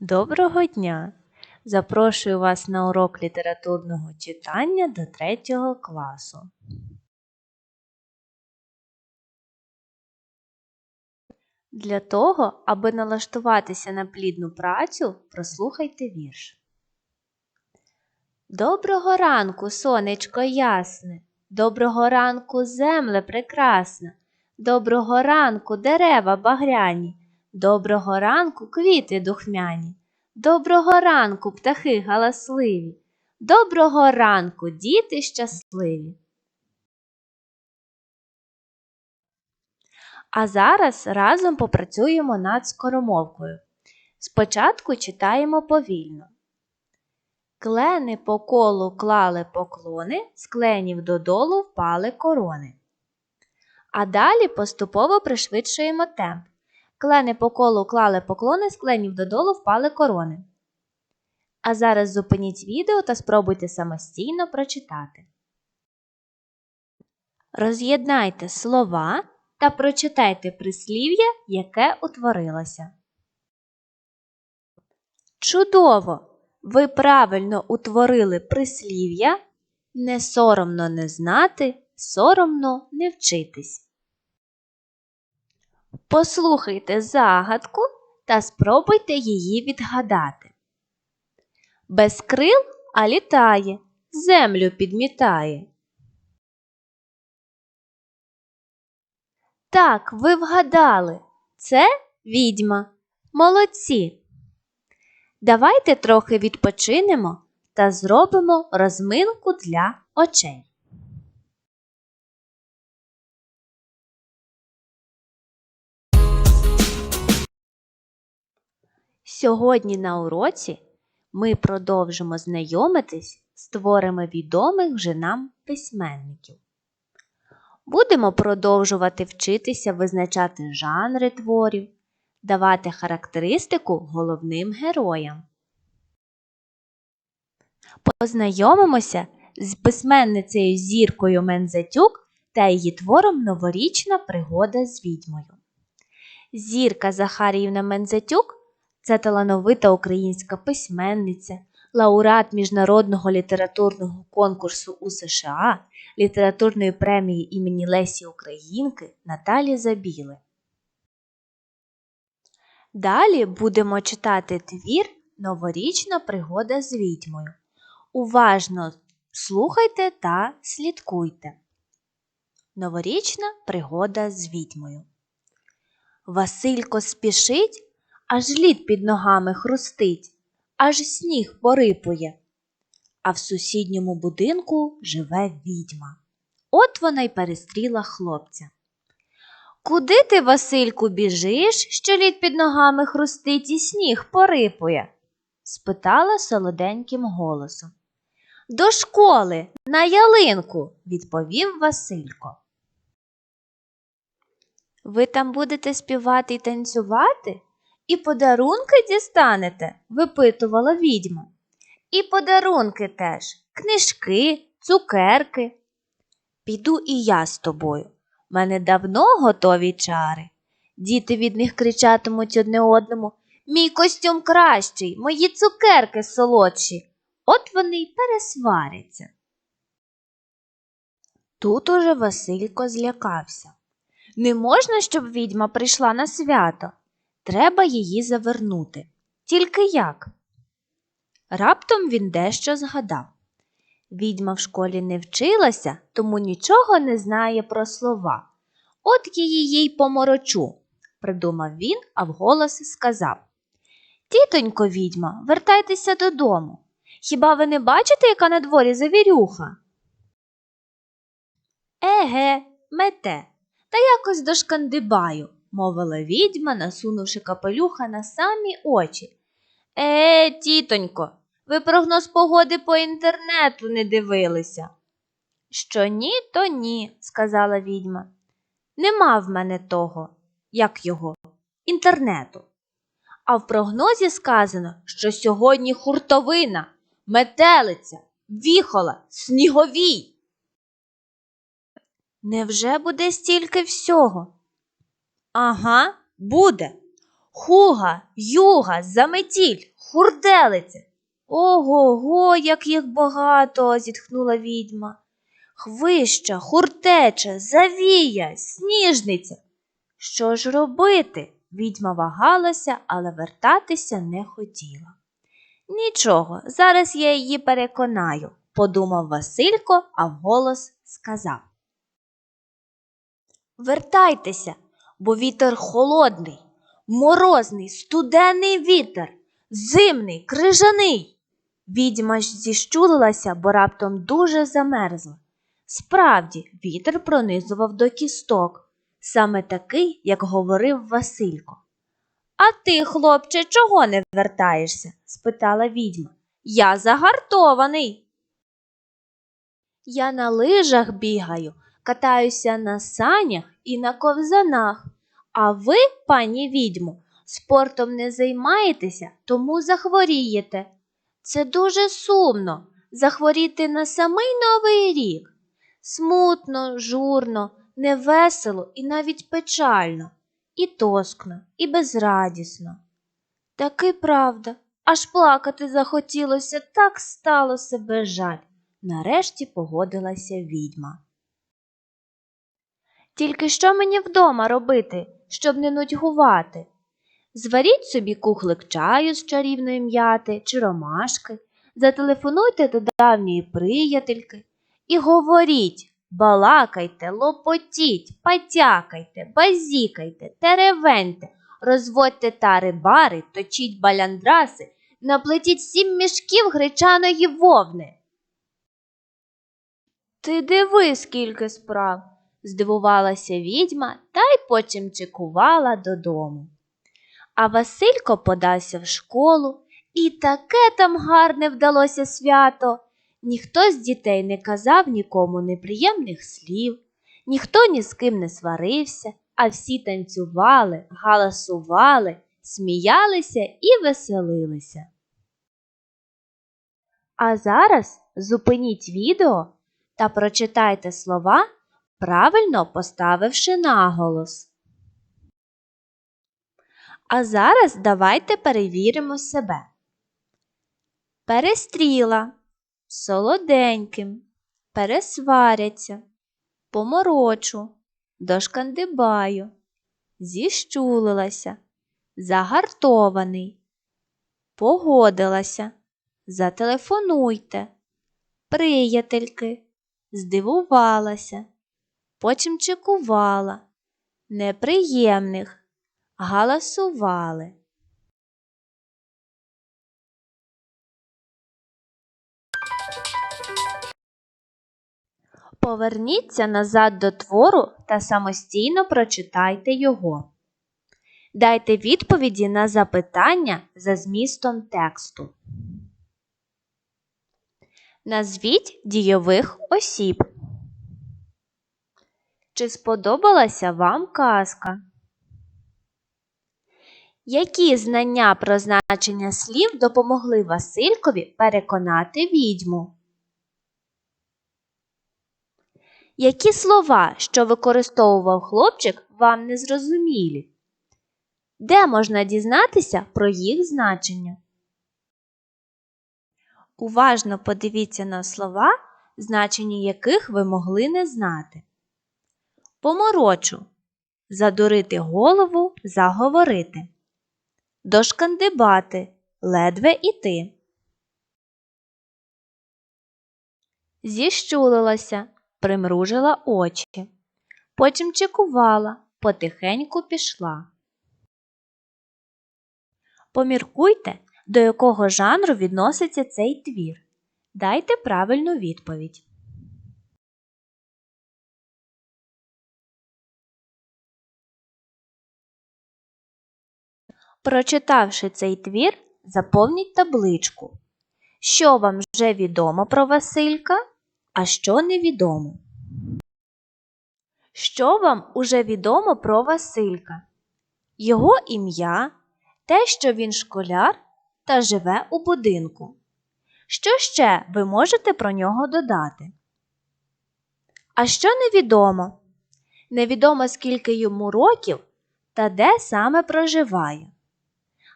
Доброго дня! Запрошую вас на урок літературного читання до 3 класу. Для того, аби налаштуватися на плідну працю, прослухайте вірш. Доброго ранку, сонечко ясне, доброго ранку, земле прекрасна, доброго ранку, дерева багряні, доброго ранку, квіти духмяні, доброго ранку, птахи галасливі, доброго ранку, діти щасливі. А зараз разом попрацюємо над скоромовкою. Спочатку читаємо повільно. Клени по колу клали поклони, з кленів додолу впали корони. А далі поступово пришвидшуємо темп. Клени по колу клали поклони, з кленів додолу впали корони. А зараз зупиніть відео та спробуйте самостійно прочитати. Роз'єднайте слова та прочитайте прислів'я, яке утворилося. Чудово! Ви правильно утворили прислів'я не соромно не знати, соромно не вчитись. Послухайте загадку та спробуйте її відгадати. Без крил, а літає, землю підмітає. Так, ви вгадали. Це відьма. Молодці. Давайте трохи відпочинемо та зробимо розминку для очей. Сьогодні на уроці ми продовжимо знайомитись з творами відомих вже нам письменників. Будемо продовжувати вчитися визначати жанри творів, давати характеристику головним героям. Познайомимося з письменницею Зіркою Мензатюк та її твором Новорічна пригода з відьмою. Зірка Захаріївна Мензатюк це талановита українська письменниця, лауреат міжнародного літературного конкурсу у США, літературної премії імені Лесі Українки Наталі Забіли. Далі будемо читати твір Новорічна пригода з відьмою. Уважно слухайте та слідкуйте. Новорічна пригода з відьмою. Василько спішить, аж лід під ногами хрустить, аж сніг порипує. А в сусідньому будинку живе відьма. От вона й перестріла хлопця. Куди ти, Васильку, біжиш, що лід під ногами хрустить і сніг порипує? спитала солоденьким голосом. До школи, на ялинку, відповів Василько. Ви там будете співати і танцювати? І подарунки дістанете? випитувала відьма. І подарунки теж, книжки, цукерки. Піду і я з тобою. Мене давно готові чари. Діти від них кричатимуть одне одному Мій костюм кращий, мої цукерки солодші. От вони й пересваряться. Тут уже Василько злякався. Не можна, щоб відьма прийшла на свято. Треба її завернути. Тільки як? Раптом він дещо згадав. Відьма в школі не вчилася, тому нічого не знає про слова. От її їй поморочу, придумав він, а вголос сказав. Тітонько відьма, вертайтеся додому. Хіба ви не бачите, яка на дворі завірюха? Еге, мете, та якось дошкандибаю, мовила відьма, насунувши капелюха на самі очі. Е, тітонько, ви прогноз погоди по інтернету не дивилися. Що ні, то ні, сказала відьма. Нема в мене того, як його, інтернету. А в прогнозі сказано, що сьогодні хуртовина, метелиця, віхола, сніговій. Невже буде стільки всього? Ага, буде. Хуга, юга, заметіль, хурделиця. Ого го, як їх багато, зітхнула відьма. Хвища, хуртеча, завія, сніжниця. Що ж робити? Відьма вагалася, але вертатися не хотіла. Нічого, зараз я її переконаю, подумав Василько, а вголос сказав. Вертайтеся, бо вітер холодний, морозний, студений вітер, зимний, крижаний. Відьма ж зіщулилася, бо раптом дуже замерзла. Справді, вітер пронизував до кісток, саме такий, як говорив Василько. А ти, хлопче, чого не вертаєшся? спитала відьма. Я загартований. Я на лижах бігаю, катаюся на санях і на ковзанах. А ви, пані відьмо, спортом не займаєтеся, тому захворієте. Це дуже сумно захворіти на самий новий рік. Смутно, журно, невесело і навіть печально, і тоскно, і безрадісно. Таки правда, аж плакати захотілося, так стало себе жаль. Нарешті погодилася відьма. Тільки що мені вдома робити, щоб не нудьгувати? Зваріть собі кухлик чаю з чарівної м'яти чи ромашки, зателефонуйте до давньої приятельки і говоріть, балакайте, лопотіть, патякайте, базікайте, теревеньте, розводьте тари бари, точіть баляндраси, наплетіть сім мішків гречаної вовни. Ти диви, скільки справ, здивувалася відьма та й почимчикувала додому. А Василько подався в школу, і таке там гарне вдалося свято. Ніхто з дітей не казав нікому неприємних слів, ніхто ні з ким не сварився, а всі танцювали, галасували, сміялися і веселилися. А зараз зупиніть відео та прочитайте слова, правильно поставивши наголос. А зараз давайте перевіримо себе. Перестріла, солоденьким, пересваряться, поморочу, дошкандибаю, зіщулилася, загартований, погодилася, зателефонуйте, приятельки, здивувалася, почимчикувала, неприємних галасували. Поверніться назад до твору та самостійно прочитайте його. Дайте відповіді на запитання за змістом тексту. Назвіть дійових осіб. Чи сподобалася вам казка? Які знання про значення слів допомогли Василькові переконати відьму? Які слова, що використовував хлопчик, вам не зрозумілі? Де можна дізнатися про їх значення? Уважно подивіться на слова, значення яких ви могли не знати. Поморочу задурити голову, заговорити. Дошкандибати ледве іти. Зіщулилася, примружила очі. Потім чекувала, потихеньку пішла. Поміркуйте, до якого жанру відноситься цей твір. Дайте правильну відповідь. Прочитавши цей твір, заповніть табличку. Що вам вже відомо про Василька, а що невідомо? Що вам уже відомо про Василька? Його ім'я, те, що він школяр та живе у будинку. Що ще ви можете про нього додати? А що невідомо? Невідомо, скільки йому років та де саме проживає.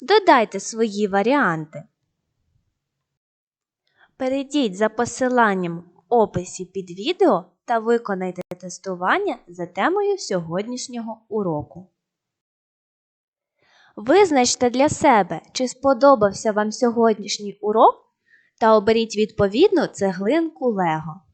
Додайте свої варіанти. Перейдіть за посиланням в описі під відео та виконайте тестування за темою сьогоднішнього уроку. Визначте для себе, чи сподобався вам сьогоднішній урок та оберіть відповідну цеглинку Лего.